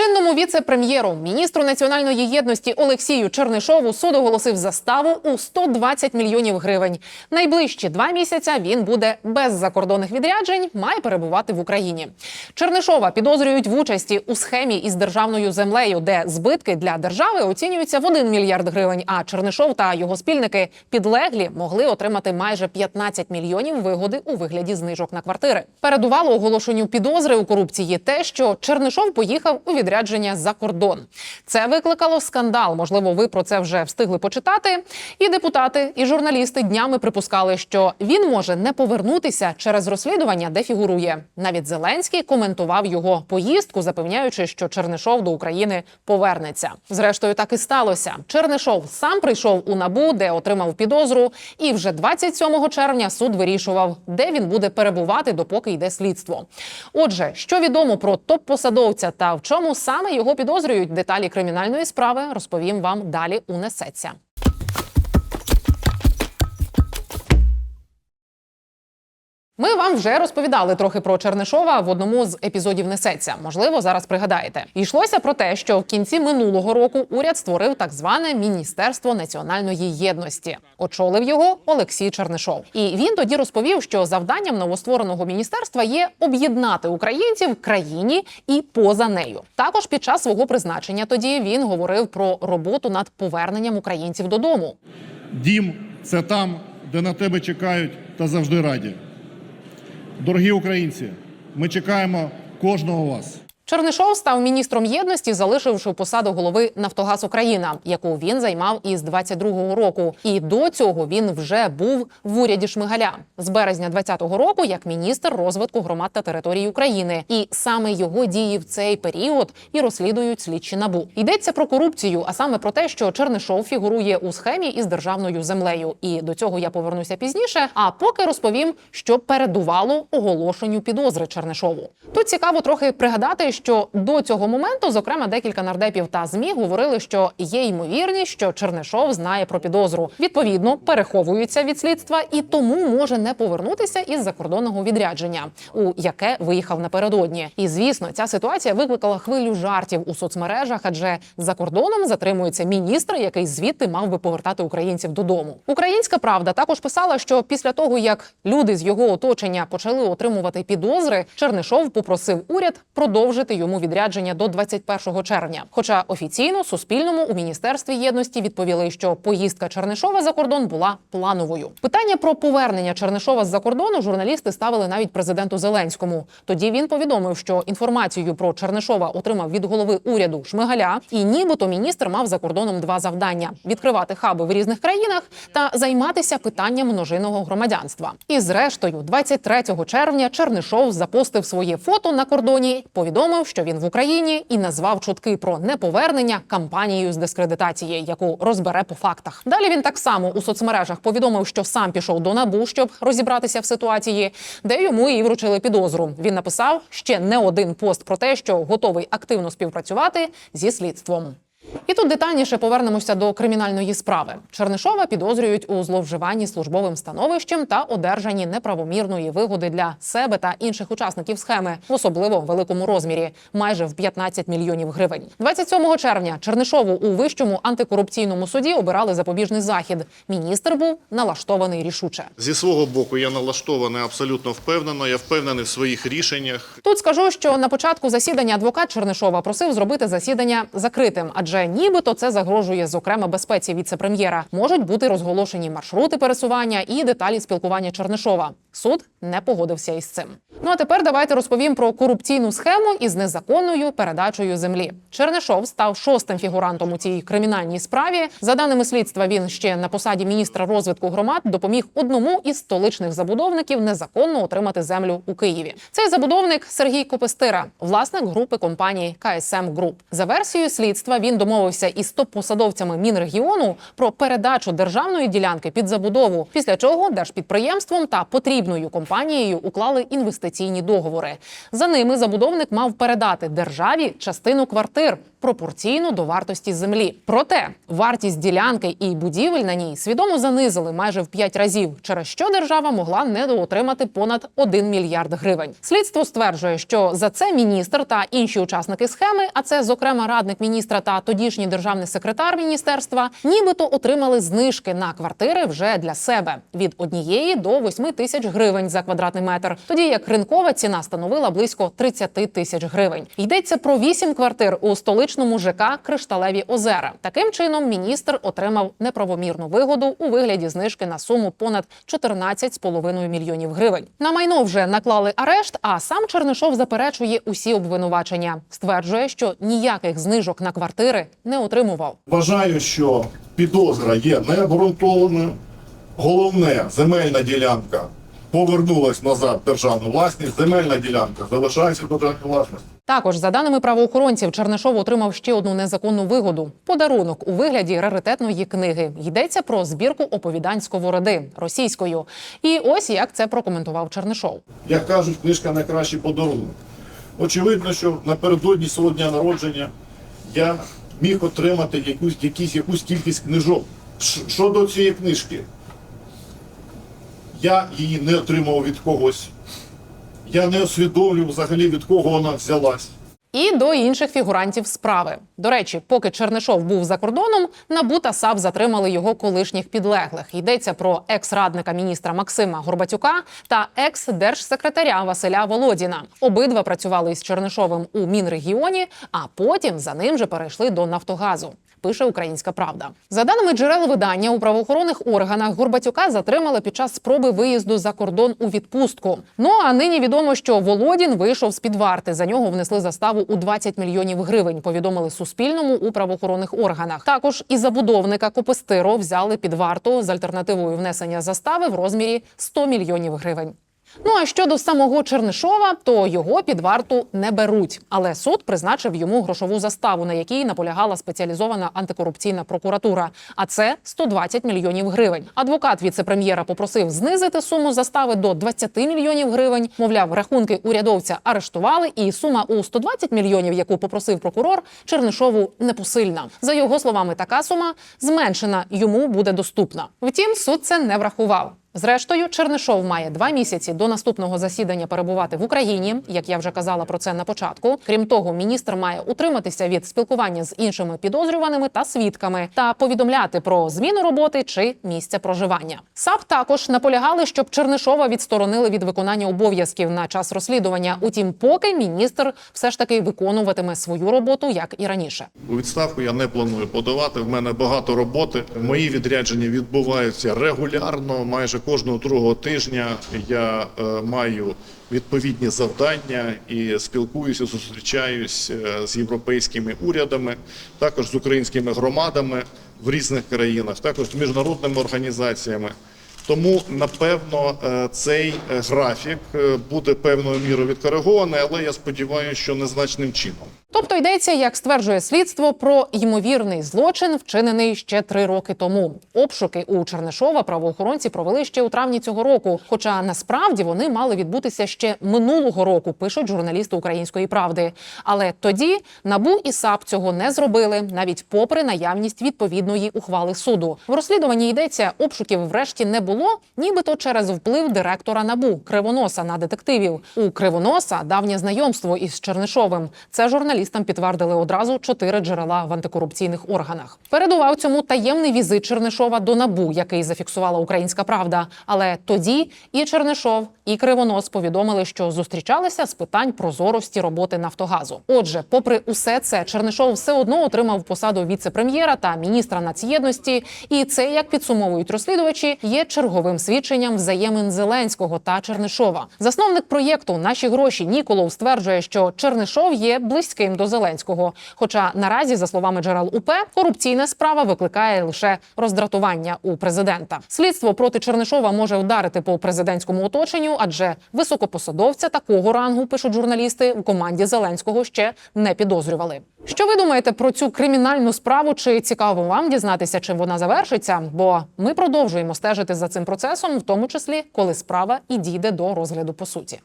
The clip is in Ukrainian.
Чинному віце-прем'єру, міністру національної єдності Олексію Чернишову суд оголосив заставу у 120 мільйонів гривень. Найближчі два місяця він буде без закордонних відряджень, має перебувати в Україні. Чернишова підозрюють в участі у схемі із державною землею, де збитки для держави оцінюються в 1 мільярд гривень. А Чернишов та його спільники підлеглі могли отримати майже 15 мільйонів вигоди у вигляді знижок на квартири. Передувало оголошенню підозри у корупції те, що Чернишов поїхав у відрядження за кордон. Це викликало скандал. Можливо, ви про це вже встигли почитати. І депутати, і журналісти днями припускали, що він може не повернутися через розслідування, де фігурує. Навіть Зеленський коментував його поїздку, запевняючи, що Чернишов до України повернеться. Зрештою, так і сталося. Чернишов сам прийшов у набу, де отримав підозру, і вже 27 червня суд вирішував, де він буде перебувати, допоки йде слідство. Отже, що відомо про топ-посадовця та в чому саме його підозрюють. Деталі кримінальної справи, розповім вам далі у Ми вам вже розповідали трохи про Чернишова в одному з епізодів Несеться. Можливо, зараз пригадаєте. Йшлося про те, що в кінці минулого року уряд створив так зване Міністерство національної єдності. Очолив його Олексій Чернишов. І він тоді розповів, що завданням новоствореного міністерства є об'єднати українців в країні і поза нею. Також під час свого призначення тоді він говорив про роботу над поверненням українців додому. Дім це там, де на тебе чекають та завжди раді. Дорогі українці, ми чекаємо кожного вас. Чернишов став міністром єдності, залишивши посаду голови Нафтогаз Україна, яку він займав із 22-го року. І до цього він вже був в уряді Шмигаля з березня 20-го року як міністр розвитку громад та територій України. І саме його дії в цей період і розслідують слідчі набу. Йдеться про корупцію, а саме про те, що Чернишов фігурує у схемі із державною землею. І до цього я повернуся пізніше. А поки розповім, що передувало оголошенню підозри Чернишову. Тут цікаво трохи пригадати, що до цього моменту, зокрема, декілька нардепів та змі говорили, що є ймовірність, що Чернишов знає про підозру. Відповідно, переховується від слідства і тому може не повернутися із закордонного відрядження, у яке виїхав напередодні. І звісно, ця ситуація викликала хвилю жартів у соцмережах, адже за кордоном затримується міністр, який звідти мав би повертати українців додому. Українська правда також писала, що після того як люди з його оточення почали отримувати підозри, Чернишов попросив уряд продовжити йому відрядження до 21 червня. Хоча офіційно Суспільному у міністерстві єдності відповіли, що поїздка Чернишова за кордон була плановою. Питання про повернення Чернишова з-за кордону журналісти ставили навіть президенту Зеленському. Тоді він повідомив, що інформацію про Чернишова отримав від голови уряду Шмигаля, і нібито міністр мав за кордоном два завдання: відкривати хаби в різних країнах та займатися питанням множинного громадянства. І зрештою, 23 червня, Чернишов запостив своє фото на кордоні, повідомив, що він в Україні, і назвав чутки про неповернення кампанією з дискредитації, яку розбере по фактах. Далі він так само у соцмережах повідомив, що сам пішов до набу, щоб розібратися в ситуації, де йому і вручили підозру. Він написав ще не один пост про те, що готовий активно співпрацювати зі слідством. І тут детальніше повернемося до кримінальної справи. Чернишова підозрюють у зловживанні службовим становищем та одержанні неправомірної вигоди для себе та інших учасників схеми, в особливо великому розмірі, майже в 15 мільйонів гривень. 27 червня Чернишову у вищому антикорупційному суді обирали запобіжний захід. Міністр був налаштований рішуче. Зі свого боку я налаштований абсолютно впевнено. Я впевнений в своїх рішеннях. Тут скажу, що на початку засідання адвокат Чернишова просив зробити засідання закритим, адже нібито це загрожує зокрема безпеці віце-прем'єра. Можуть бути розголошені маршрути пересування і деталі спілкування Чернишова. Суд не погодився із цим. Ну а тепер давайте розповім про корупційну схему із незаконною передачею землі. Чернишов став шостим фігурантом у цій кримінальній справі. За даними слідства, він ще на посаді міністра розвитку громад допоміг одному із столичних забудовників незаконно отримати землю у Києві. Цей забудовник Сергій Копестира, власник групи компанії КСМ Груп. За версією слідства він домовився домовився із топ-посадовцями Мінрегіону про передачу державної ділянки під забудову. Після чого держпідприємством та потрібною компанією уклали інвестиційні договори. За ними забудовник мав передати державі частину квартир пропорційно до вартості землі. Проте вартість ділянки і будівель на ній свідомо занизили майже в 5 разів, через що держава могла недоотримати понад 1 мільярд гривень. Слідство стверджує, що за це міністр та інші учасники схеми, а це зокрема радник міністра та тодішній державний секретар міністерства, нібито отримали знижки на квартири вже для себе від однієї до 8 тисяч гривень за квадратний метр, тоді як ринкова ціна становила близько 30 тисяч гривень. Йдеться про 8 квартир у столичному ЖК Кришталеві озера. Таким чином міністр отримав неправомірну вигоду у вигляді знижки на суму понад 14,5 мільйонів гривень. На майно вже наклали арешт, а сам Чернишов заперечує усі обвинувачення. Стверджує, що ніяких знижок на квартири не отримував. Вважаю, що підозра є необґрунтованою. Головне, земельна ділянка повернулась назад в державну власність. Земельна ділянка залишається в державній власності. Також, за даними правоохоронців, Чернишов отримав ще одну незаконну вигоду подарунок у вигляді раритетної книги. Йдеться про збірку оповідань сковороди російською. І ось як це прокоментував Чернишов. Як кажуть, книжка найкращий подарунок. Очевидно, що напередодні свого дня народження я міг отримати якусь, якісь, якусь кількість книжок. Щодо цієї книжки, я її не отримав від когось. Я не усвідомлюю взагалі від кого вона взялась. І до інших фігурантів справи. До речі, поки Чернишов був за кордоном, НАБУ та САП затримали його колишніх підлеглих. Йдеться про екс-радника міністра Максима Горбатюка та екс-держсекретаря Василя Володіна. Обидва працювали із Чернишовим у Мінрегіоні, а потім за ним же перейшли до Нафтогазу. Пише Українська Правда. За даними джерел видання, у правоохоронних органах Горбатюка затримали під час спроби виїзду за кордон у відпустку. Ну а нині відомо, що Володін вийшов з під варти. За нього внесли заставу у 20 мільйонів гривень. Повідомили Суспільному у правоохоронних органах. Також і забудовника Копестиро взяли під варту з альтернативою внесення застави в розмірі 100 мільйонів гривень. Ну а щодо самого Чернишова, то його під варту не беруть. Але суд призначив йому грошову заставу, на якій наполягала спеціалізована антикорупційна прокуратура. А це 120 мільйонів гривень. Адвокат віце-прем'єра попросив знизити суму застави до 20 мільйонів гривень. Мовляв, рахунки урядовця арештували, і сума у 120 мільйонів, яку попросив прокурор, Чернишову непосильна. За його словами, така сума зменшена йому буде доступна. Втім, суд це не врахував. Зрештою, Чернишов має два місяці до наступного засідання перебувати в Україні, як я вже казала про це на початку. Крім того, міністр має утриматися від спілкування з іншими підозрюваними та свідками та повідомляти про зміну роботи чи місця проживання. САП також наполягали, щоб Чернишова відсторонили від виконання обов'язків на час розслідування. Утім, поки міністр все ж таки виконуватиме свою роботу як і раніше. У відставку я не планую подавати. В мене багато роботи. Мої відрядження відбуваються регулярно. Майже кожного другого тижня я е, маю відповідні завдання і спілкуюся, зустрічаюсь е, з європейськими урядами, також з українськими громадами в різних країнах, також з міжнародними організаціями. Тому напевно е, цей графік буде певною мірою відкоригований, але я сподіваюся, що незначним чином. Тобто йдеться, як стверджує слідство, про ймовірний злочин, вчинений ще три роки тому. Обшуки у Чернишова правоохоронці провели ще у травні цього року. Хоча насправді вони мали відбутися ще минулого року, пишуть журналісти Української правди. Але тоді набу і САП цього не зробили, навіть попри наявність відповідної ухвали суду. В розслідуванні йдеться, обшуків врешті не було, нібито через вплив директора набу Кривоноса на детективів. У Кривоноса давнє знайомство із Чернишовим. Це журналістам підтвердили одразу чотири джерела в антикорупційних органах. Передував цьому таємний візит Чернишова до набу, який зафіксувала Українська Правда. Але тоді і Чернишов, і Кривонос повідомили, що зустрічалися з питань прозорості роботи Нафтогазу. Отже, попри усе це, Чернишов все одно отримав посаду віце-прем'єра та міністра нацєдності. І це, як підсумовують розслідувачі, є черговим свідченням взаємин Зеленського та Чернишова. Засновник проєкту Наші гроші Ніколов стверджує, що Чернишов є близьким до Зеленського. Хоча наразі, за словами джерел УП, корупційна справа викликає лише роздратування у президента. Слідство проти Чернишова може вдарити по президентському оточенню, адже високопосадовця такого рангу пишуть журналісти у команді Зеленського ще не підозрювали. Що ви думаєте про цю кримінальну справу? Чи цікаво вам дізнатися, чим вона завершиться? Бо ми продовжуємо стежити за цим процесом, в тому числі коли справа і дійде до розгляду по суті.